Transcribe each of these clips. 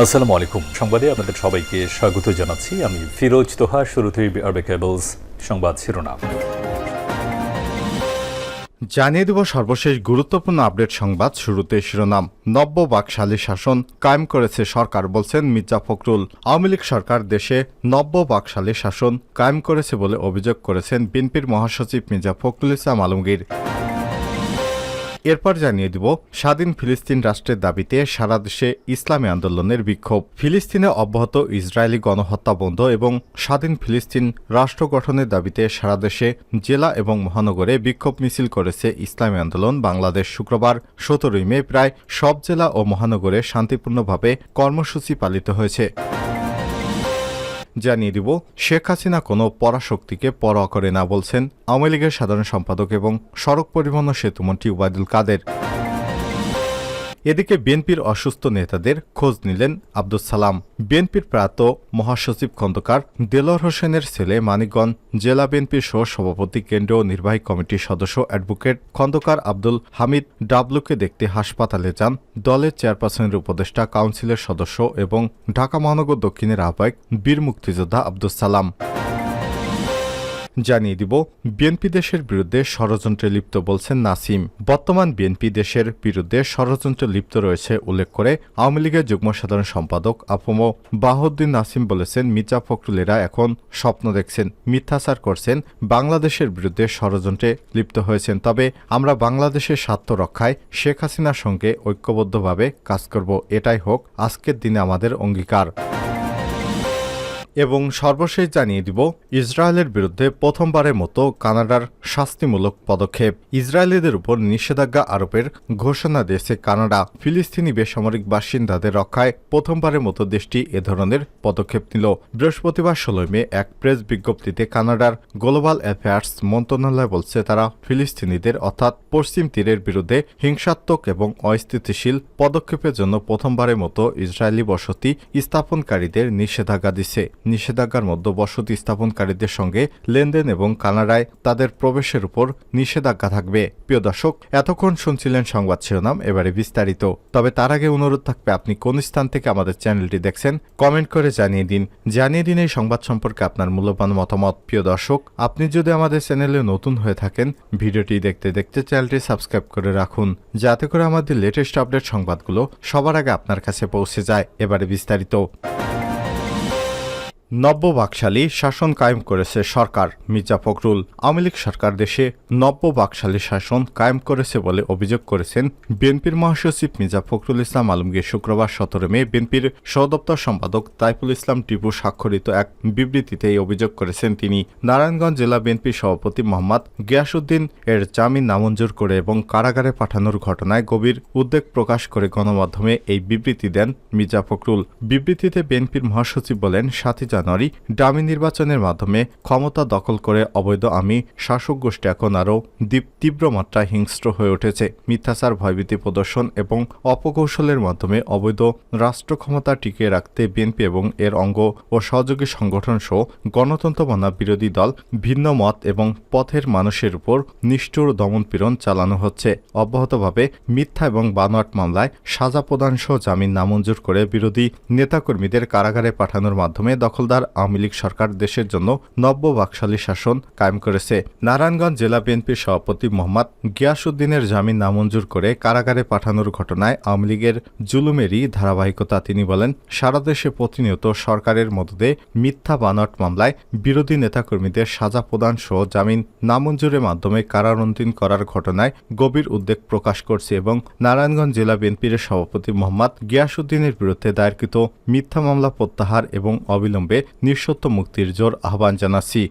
আসসালামু আলাইকুম। সংবাদে আপনাদের সবাইকে স্বাগত জানাচ্ছি। আমি ফিরোজ তোহা, শুরুতেই আরবে কেবলস সংবাদ শিরোনাম। জানিয়ে দেব সর্বশেষ গুরুত্বপূর্ণ আপডেট সংবাদ শুরুতে শিরোনাম। নব্য বাকশালী শাসন কায়েম করেছে সরকার, বলছেন মির্জা ফখরুল। আওয়ামী লীগ সরকার দেশে নব্য বাকশালী শাসন কায়েম করেছে বলে অভিযোগ করেছেন বিএনপির মহাসচিব মির্জা ফখরুল ইসলাম আলমগীর। এরপর জানিয়ে দিব, স্বাধীন ফিলিস্তিন রাষ্ট্রের দাবিতে সারা দেশে ইসলামী আন্দোলনের বিক্ষোভ। ফিলিস্তিনে অব্যাহত ইসরায়েলি গণহত্যা বন্ধ এবং স্বাধীন ফিলিস্তিন রাষ্ট্র গঠনের দাবিতে সারা দেশে জেলা এবং মহানগরে বিক্ষোভ মিছিল করেছে ইসলামী আন্দোলন বাংলাদেশ শুক্রবার, সতেরোই মে প্রায় সব জেলা ও মহানগরে শান্তিপূর্ণভাবে কর্মসূচি পালিত হয়েছে। জানিয়ে দিব, শেখ হাসিনা কোনো পরাশক্তিকে পরোয়া করে না বলছেন আওয়ামী লীগের সাধারণ সম্পাদক এবং সড়ক পরিবহন সেতুমন্ত্রী ওবায়দুল কাদের। এদিকে বিএনপির অসুস্থ নেতাদের খোঁজ নিলেন আব্দুল সালাম। বিএনপির প্রাত মহাসচিব খন্দকার দেলোয়ার হোসেনের ছেলে মানিকগঞ্জ জেলা বিএনপির সহ সভাপতি কেন্দ্রীয় নির্বাহী কমিটির সদস্য অ্যাডভোকেট খন্দকার আব্দুল হামিদ ডাবলুকে দেখতে হাসপাতালে যান। দলের চেয়ারপারসনের উপদেষ্টা, কাউন্সিলের সদস্য এবং ঢাকা মহানগর দক্ষিণের আহ্বায়ক বীর মুক্তিযোদ্ধা আব্দুল সালাম। জানিয়ে দিব, বিএনপি দেশের বিরুদ্ধে ষড়যন্ত্রে লিপ্ত বলছেন নাসিম। বর্তমান বিএনপি দেশের বিরুদ্ধে ষড়যন্ত্রে লিপ্ত রয়েছে উল্লেখ করে আওয়ামী লীগের যুগ্ম সাধারণ সম্পাদক আফম বাহউদ্দিন নাসিম বলেছেন, মির্জা ফখরুলেরা এখন স্বপ্ন দেখছেন, মিথ্যাচার করছেন, বাংলাদেশের বিরুদ্ধে ষড়যন্ত্রে লিপ্ত হয়েছেন। তবে আমরা বাংলাদেশের স্বার্থ রক্ষায় শেখ হাসিনার সঙ্গে ঐক্যবদ্ধভাবে কাজ করব, এটাই হোক আজকের দিনে আমাদের অঙ্গীকার। এবং সর্বশেষ জানিয়ে দিব, ইসরায়েলের বিরুদ্ধে প্রথমবারের মতো কানাডার শাস্তিমূলক পদক্ষেপ। ইসরায়েলিদের উপর নিষেধাজ্ঞা আরোপের ঘোষণা দিয়েছে কানাডা। ফিলিস্তিনি বেসামরিক বাসিন্দাদের রক্ষায় প্রথমবারের মতো দেশটি এ ধরনের পদক্ষেপ নিল। বৃহস্পতিবার ষোলোই মে এক প্রেস বিজ্ঞপ্তিতে কানাডার গ্লোবাল অ্যাফেয়ার্স মন্ত্রণালয় বলছে, তারা ফিলিস্তিনিদের অর্থাৎ পশ্চিম তীরের বিরুদ্ধে হিংসাত্মক এবং অস্থিতিশীল পদক্ষেপের জন্য প্রথমবারের মতো ইসরায়েলি বসতি স্থাপনকারীদের নিষেধাজ্ঞা দিছে নিষেধাজ্ঞার মধ্যে বসতি স্থাপনকারীদের সঙ্গে লেনদেন এবং কানাডায় তাদের প্রবেশের উপর নিষেধাজ্ঞা থাকবে। প্রিয় দর্শক, এতক্ষণ শুনছিলেন সংবাদ শিরোনাম, এবারে বিস্তারিত। তবে তার আগে অনুরোধ থাকবে, আপনি কোন স্থান থেকে আমাদের চ্যানেলটি দেখছেন, কমেন্ট করে জানিয়ে দিন। জানিয়ে দিন এই সংবাদ সম্পর্কে আপনার মূল্যবান মতামত। প্রিয় দর্শক, আপনি যদি আমাদের চ্যানেলে নতুন হয়ে থাকেন, ভিডিওটি দেখতে দেখতে চ্যানেলটি সাবস্ক্রাইব করে রাখুন, যাতে করে আমাদের লেটেস্ট আপডেট সংবাদগুলো সবার আগে আপনার কাছে পৌঁছে যায়। এবারে বিস্তারিত। নব্য বাকশালী শাসন কায়েম করেছে সরকার। মির্জা ফখরুল, আওয়ামী লীগ সরকার দেশে নব্য বাকশালী শাসন কায়েম করেছে বলে অভিযোগ করেছেন বিএনপির মহাসচিব মির্জা ফখরুল ইসলাম আলমগীর শুক্রবার সতেরো মে বিএনপির সদপ্তর সম্পাদক তাইফুল ইসলাম টিপু স্বাক্ষরিত এক বিবৃতিতে এই অভিযোগ করেছেন। তিনি নারায়ণগঞ্জ জেলা বিএনপির সভাপতি মোহাম্মদ গিয়াসুদ্দিন এর জামিন নামঞ্জুর করে এবং কারাগারে পাঠানোর ঘটনায় গভীর উদ্বেগ প্রকাশ করে গণমাধ্যমে এই বিবৃতি দেন মির্জা ফখরুল। বিবৃতিতে বিএনপির মহাসচিব বলেন সাতই জানুয়ারি ডামি নির্বাচনের মাধ্যমে ক্ষমতা দখল করে অবৈধ আমি শাসক গোষ্ঠী এখন আরও তীব্র মাত্রায় হিংস্র হয়ে উঠেছে। মিথ্যাচার, ভয়ভীতি প্রদর্শন এবং অপকৌশলের মাধ্যমে অবৈধ রাষ্ট্র ক্ষমতা টিকিয়ে রাখতে বিএনপি এবং এর অঙ্গ ও সহযোগী সংগঠন সহ গণতন্ত্র বনা বিরোধী দল ভিন্ন মত এবং পথের মানুষের উপর নিষ্ঠুর দমনপীড়ন চালানো হচ্ছে। অব্যাহতভাবে মিথ্যা এবং বানোয়াট মামলায় সাজা প্রদান সহ জামিন নামঞ্জুর করে বিরোধী নেতাকর্মীদের কারাগারে পাঠানোর মাধ্যমে দখলদার আওয়ামী লীগ সরকার দেশের জন্য নব্য বাকশালী শাসন কায়েম করেছে। নারায়ণগঞ্জ জেলা বিএনপির সভাপতি মোহাম্মদ গিয়াসুদ্দিনের জামিন নামঞ্জুর করে কারাগারে পাঠানোর ঘটনায় আওয়ামী লীগের জুলুমেরই ধারাবাহিকতা। তিনি বলেন, সারা দেশে প্রতিনিয়ত সরকারের মদদে মিথ্যা বানট মামলায় বিরোধী নেতাকর্মীদের সাজা প্রদান সহ জামিন নামঞ্জুরের মাধ্যমে কারারন্তীন করার ঘটনায় গভীর উদ্বেগ প্রকাশ করছে এবং নারায়ণগঞ্জ জেলা বিএনপির সভাপতি মোহাম্মদ গিয়াসুদ্দিনের বিরুদ্ধে দায়েরকৃত মিথ্যা মামলা প্রত্যাহার এবং অবিলম্বে নিঃসত্ব মুক্তির জোর আহ্বান জানাচ্ছি।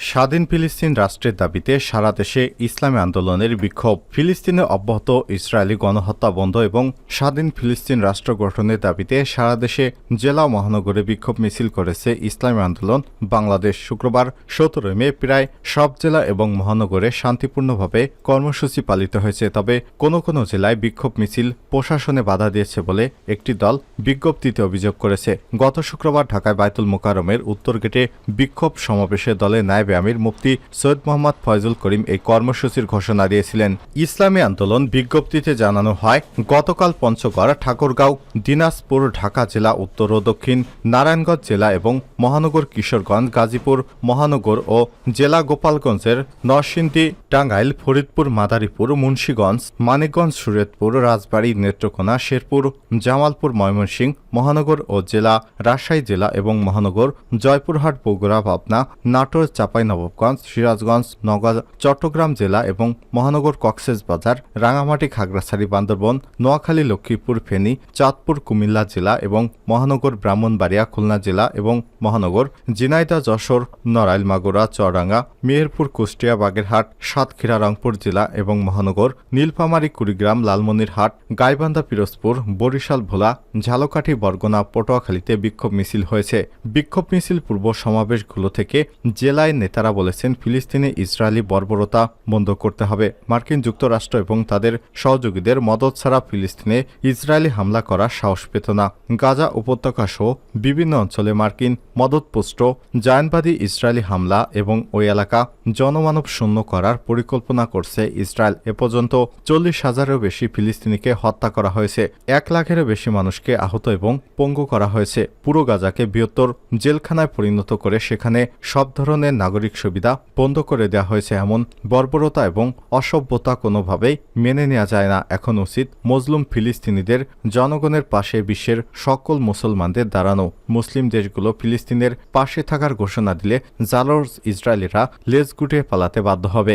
স্বাধীন ফিলিস্তিন রাষ্ট্রের দাবিতে সারা দেশে ইসলামী আন্দোলনের বিক্ষোভ। ফিলিস্তিনে অব্যাহত ইসরায়েলি গণহত্যা বন্ধ এবং স্বাধীন ফিলিস্তিন রাষ্ট্র গঠনের দাবিতে সারা দেশে জেলা মহানগরে বিক্ষোভ মিছিল করেছে ইসলামী আন্দোলন। বাংলাদেশ শুক্রবার সতেরোই মে প্রায় সব জেলা এবং মহানগরে শান্তিপূর্ণভাবে কর্মসূচি পালিত হয়েছে। তবে কোনো কোনো জেলায় বিক্ষোভ মিছিল প্রশাসনে বাধা দিয়েছে বলে একটি দল বিজ্ঞপ্তিতে অভিযোগ করেছে। গত শুক্রবার ঢাকায় বায়তুল মোকারমের উত্তর গেটে বিক্ষোভ সমাবেশে দলে ন্যায় নায়েবে আমির মুফতি সৈয়দ মোহাম্মদ ফয়জুল করিম এই কর্মসূচির ঘোষণা দিয়েছিলেন। ইসলামী আন্দোলন বিজ্ঞপ্তিতে জানানো হয়, গতকাল পঞ্চগড়, ঠাকুরগাঁও, দিনাজপুর, ঢাকা জেলা, উত্তর ও দক্ষিণ, নারায়ণগঞ্জ জেলা এবং মহানগর কিশোরগঞ্জ, গাজীপুর, মহানগর ও জেলা গোপালগঞ্জের নরসিংদী টাঙ্গাইল, ফরিদপুর, মাদারীপুর, মুন্সীগঞ্জ, মানিকগঞ্জ, সুরেতপুর, রাজবাড়ী, নেত্রকোনা, শেরপুর, জামালপুর, ময়মনসিংহ, মহানগর ও জেলা, রাজশাহী জেলা এবং মহানগর, জয়পুরহাট, বগুড়া, পাবনা, নাটোর, চাঁপাইনবাবগঞ্জ, সিরাজগঞ্জ নওগাঁ চট্টগ্রাম জেলা এবং মহানগর কক্সেস বাজার, রাঙামাটি, খাগড়াছড়ি, বান্দরবন, নোয়াখালী, লক্ষ্মীপুর, ফেনী, চাঁদপুর, কুমিল্লা জেলা এবং মহানগর, ব্রাহ্মণবাড়িয়া, খুলনা জেলা এবং মহানগর জিনাইদা যশোর, নড়াইল, মাগুরা চরডাঙ্গা মেহেরপুর, কুষ্টিয়া, বাগেরহাট সাতক্ষীরা রংপুর জেলা এবং মহানগর, নীলফামারী কুড়িগ্রাম, লালমনিরহাট, গাইবান্ধা পিরোজপুর, বরিশাল ভোলা, ঝালকাঠি, বরগুনা, পটুয়াখালীতে বিক্ষোভ মিছিল হয়েছে। বিক্ষোভ মিছিল পূর্ব সমাবেশগুলো থেকে জেলায় নেতারা বলেছেন, ফিলিস্তিনে ইসরায়েলি বর্বরতা বন্ধ করতে হবে। মার্কিন যুক্তরাষ্ট্র এবং তাদের সহযোগীদের মদত ছাড়া ফিলিস্তিনে ইসরায়েলি হামলা করার সাহস পেত না। গাজা উপত্যকা সহ বিভিন্ন অঞ্চলে মার্কিন মদতপুষ্ট, জায়নবাদী ইসরায়েলি হামলা এবং ওই এলাকা জনমানব শূন্য করার পরিকল্পনা করছে ইসরায়েল। এ পর্যন্ত চল্লিশ হাজারেরও বেশি ফিলিস্তিনিকে হত্যা করা হয়েছে। এক লাখেরও বেশি মানুষকে আহত এবং পঙ্গু করা হয়েছে। পুরো গাজাকে বৃহত্তর জেলখানায় পরিণত করে সেখানে সব ধরনের নাগরিক সুবিধা বন্ধ করে দেওয়া হয়েছে এমন বর্বরতা এবং অসভ্যতা কোনোভাবেই মেনে নেওয়া যায় না। এখন উচিত মজলুম ফিলিস্তিনিদের জনগণের পাশে বিশ্বের সকল মুসলমানদের দাঁড়ানো। মুসলিম দেশগুলো ফিলিস্তিনের পাশে থাকার ঘোষণা দিলে জালোর্স ইসরায়েলিরা লেজ গুটিয়ে পালাতে বাধ্য হবে।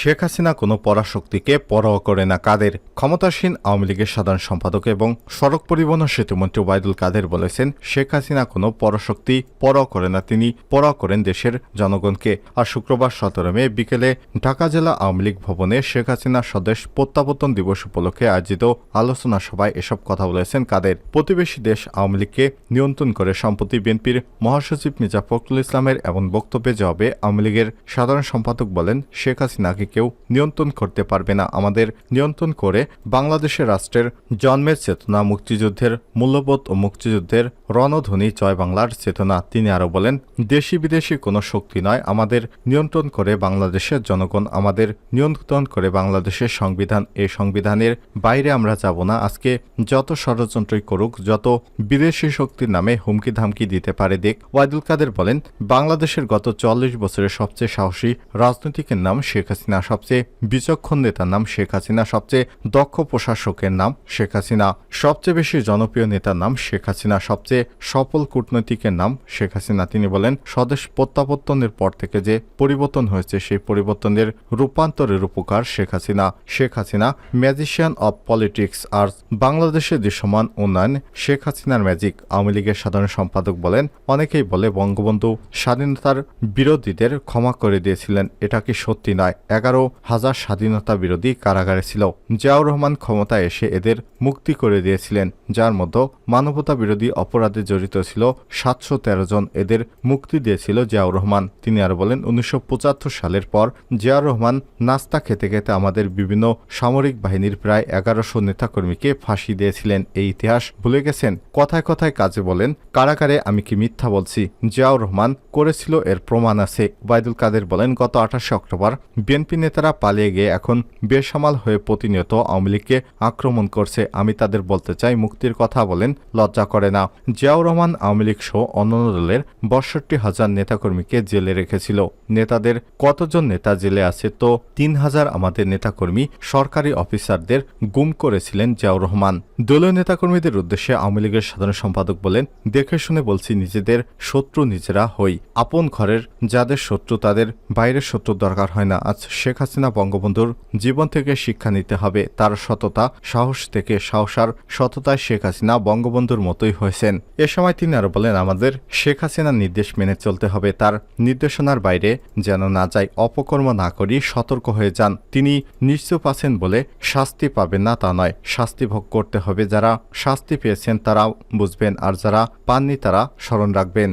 শেখ হাসিনা কোনো পরাশক্তিকে পরোয়া করে না। কাদের ক্ষমতাসীন আওয়ামী লীগের সাধারণ সম্পাদক এবং সড়ক পরিবহন সেতুমন্ত্রী ওবায়দুল কাদের বলেছেন, শেখ হাসিনা কোনো পরাশক্তি পরোয়া করে না। তিনি পরোয়া করেন দেশের জনগণকে। আর শুক্রবার সতেরো মে বিকেলে ঢাকা জেলা আওয়ামী লীগ ভবনে শেখ হাসিনা স্বদেশ প্রত্যাবর্তন দিবস উপলক্ষে আয়োজিত আলোচনা সভায় এসব কথা বলেছেন কাদের। প্রতিবেশী দেশ আওয়ামী লীগকে নিয়ন্ত্রণ করে সম্প্রতি বিএনপির মহাসচিব মির্জা ফখরুল ইসলামের এমন বক্তব্যে জবাবে আওয়ামী লীগের সাধারণ সম্পাদক বলেন, শেখ হাসিনাকে কেউ নিয়ন্ত্রণ করতে পারবে না। আমাদের নিয়ন্ত্রণ করে বাংলাদেশের রাষ্ট্রের জন্মের চেতনা, মুক্তিযুদ্ধের মূল্যবোধ ও মুক্তিযুদ্ধের রণধ্বনি জয় বাংলার চেতনা, তিনি আরও বলেন, দেশি বিদেশি কোনো শক্তি নয়। আমাদের নিয়ন্ত্রণ করে বাংলাদেশের জনগণ, আমাদের নিয়ন্ত্রণ করে বাংলাদেশের সংবিধান। এই সংবিধানের বাইরে আমরা যাব না। আজকে যত ষড়যন্ত্রই করুক, যত বিদেশি শক্তির নামে হুমকি ধামকি দিতে পারে, দেখ, ওয়াইদুল কাদের বলেন, বাংলাদেশের গত চল্লিশ বছরের সবচেয়ে সাহসী রাজনীতিকের নাম শেখ হাসিনা। সবচেয়ে বিচক্ষণ নেতার নাম শেখ হাসিনা, সবচেয়ে দক্ষ প্রশাসকের নাম শেখ হাসিনা, সবচেয়ে বেশি জনপ্রিয় নেতার নাম শেখ হাসিনা, সবচেয়ে সফল কূটনৈতিকের নাম শেখ হাসিনা। তিনি বলেন, স্বদেশ প্রত্যাবর্তনের পর থেকে যে পরিবর্তন হয়েছে, সেই পরিবর্তনের রূপান্তরের উপকার Sheikh Hasina. Sheikh Hasina, magician of politics আর বাংলাদেশের দৃশ্যমান উন্নয়ন, শেখ হাসিনার ম্যাজিক আওয়ামী লীগের সাধারণ সম্পাদক বলেন, অনেকেই বলে বঙ্গবন্ধু স্বাধীনতার বিরোধীদের ক্ষমা করে দিয়েছিলেন, এটা কি সত্যি নয়? এগারো হাজার স্বাধীনতা বিরোধী কারাগারে ছিল। জিয়াউর রহমান ক্ষমতায় এসে এদের মুক্তি করে দিয়েছিলেন, যার মধ্যে মানবতা বিরোধী অপরাধে জড়িত ছিল সাতশো তেরো জন। এদের মুক্তি দিয়েছিল জিয়াউর রহমান। তিনি আর বলেন, উনিশশো পঁচাত্তর সালের পর জিয়াউর রহমান নাস্তা খেতে খেতে আমাদের বিভিন্ন সামরিক বাহিনীর প্রায় এগারোশো নেতাকর্মীকে ফাঁসি দিয়েছিলেন। এই ইতিহাস ভুলে গেছেন? কথায় কথায় কাজে বলেন, কারাগারে আমি কি মিথ্যা বলছি? জিয়াউর রহমান করেছিল, এর প্রমাণ আছে। ওবায়দুল কাদের বলেন, গত আঠাশে অক্টোবর বিএনপি নেতারা পালিয়ে গিয়ে এখন বেসামাল হয়ে প্রতিনিয়ত আওয়ামী লীগকে আক্রমণ করছে। আমি তাদের বলতে চাই, মুক্তির কথা বলেন, লজ্জা করে না। জিয়াউর রহমান আওয়ামী লীগ সহ অন্যান্য দলের বাষট্টি হাজার নেতাকর্মীকে জেলে রেখেছিল। নেতাদের কতজন নেতা জেলে আছে তো তিন হাজার আমাদের নেতাকর্মী, সরকারি অফিসারদের গুম করেছিলেন জিয়াউর রহমান। দলীয় নেতাকর্মীদের উদ্দেশ্যে আওয়ামী লীগের সাধারণ সম্পাদক বলেন, দেখে শুনে বলছি, নিজেদের শত্রু নিজেরা হই। আপন ঘরের যাদের শত্রু, তাদের বাইরের শত্রু দরকার হয় না। আজ শেখ হাসিনা বঙ্গবন্ধুর জীবন থেকে শিক্ষা নিতে হবে। তার সততা, সাহস থেকে সাহসার সততায় শেখ হাসিনা বঙ্গবন্ধুর মতোই হয়েছেন। এ সময় তিনি আরও বলেন, আমাদের শেখ হাসিনার নির্দেশ মেনে চলতে হবে। তার নির্দেশনার বাইরে যেন না যায় অপকর্ম না করি, সতর্ক হয়ে যান। তিনি নিশ্চুপ আছেন বলে শাস্তি পাবেন না তা নয়। শাস্তি ভোগ করতে হবে। যারা শাস্তি পেয়েছেন তারা বুঝবেন, আর যারা পাননি তারা স্মরণ রাখবেন।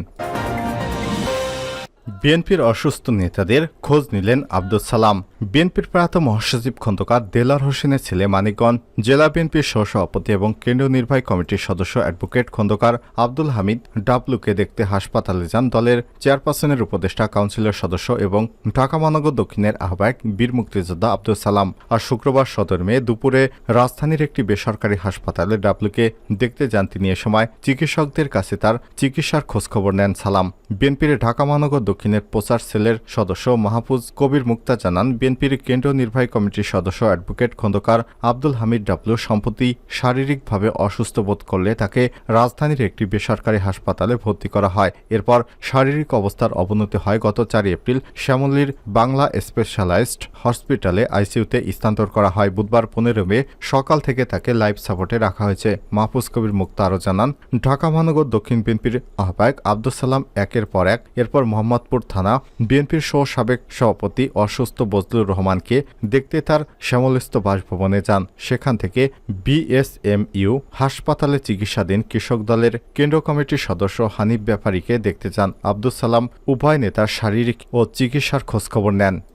বিএনপির অসুস্থ নেতাদের খোঁজ নিলেন আব্দুল সালাম। বিএনপির প্রয়াত মহাসচিব খন্দকার দেলার হোসেনের ছেলে মানিকগঞ্জ, জেলা বিএনপির সহসভাপতি এবং কেন্দ্রীয় নির্বাহী কমিটির সদস্য অ্যাডভোকেট খন্দকার আব্দুল হামিদ ডাবলুকে দেখতে হাসপাতালে যান দলের চেয়ারপারসনের উপদেষ্টা, কাউন্সিলর সদস্য এবং ঢাকা মহানগর দক্ষিণের আহ্বায়ক বীর মুক্তিযোদ্ধা আব্দুল সালাম। আর শুক্রবার সতেরো মে দুপুরে রাজধানীর একটি বেসরকারি হাসপাতালে ডাবলুকে দেখতে যান তিনি। এ সময় চিকিৎসকদের কাছে তার চিকিৎসার খোঁজখবর নেন সালাম। বিএনপির ঢাকা মহানগর দক্ষিণের প্রচার সেলের সদস্য মাহফুজ কবির মুক্তা জানান, বিএনপির কেন্দ্রীয় নির্বাহী কমিটির সদস্য অ্যাডভোকেট খন্দকার আব্দুল হামিদ ডাবলু সম্প্রতি শারীরিকভাবে অসুস্থ বোধ করলে তাকে রাজধানীর একটি বেসরকারি হাসপাতালে ভর্তি করা হয়। এরপর শারীরিক অবস্থার অবনতি হয় গত চার এপ্রিল শ্যামলীর বাংলা স্পেশালাইজড হসপিটালে আইসিইউতে স্থানান্তর করা হয়। বুধবার পনেরো মে সকাল থেকে তাকে লাইফ সাপোর্টে রাখা হয়েছে। মাহফুজ কবির মুক্তা আরও জানান, ঢাকা মহানগর দক্ষিণ বিএনপির আহ্বায়ক আব্দুল সালাম একের পর এক, এরপর মোহাম্মদপুর থানা বিএনপির সহ সাবেক সভাপতি অসুস্থ বজলুর রহমানকে দেখতে তার শ্যামলস্থ বাসভবনে যান। সেখান থেকে বিএসএমইউ হাসপাতালে চিকিৎসাধীন কৃষক দলের কেন্দ্র কমিটির সদস্য হানিফ ব্যাপারীকে দেখতে যান। আব্দুল সালাম, উভয় নেতার শারীরিক ও চিকিৎসার খোঁজখবর নেন।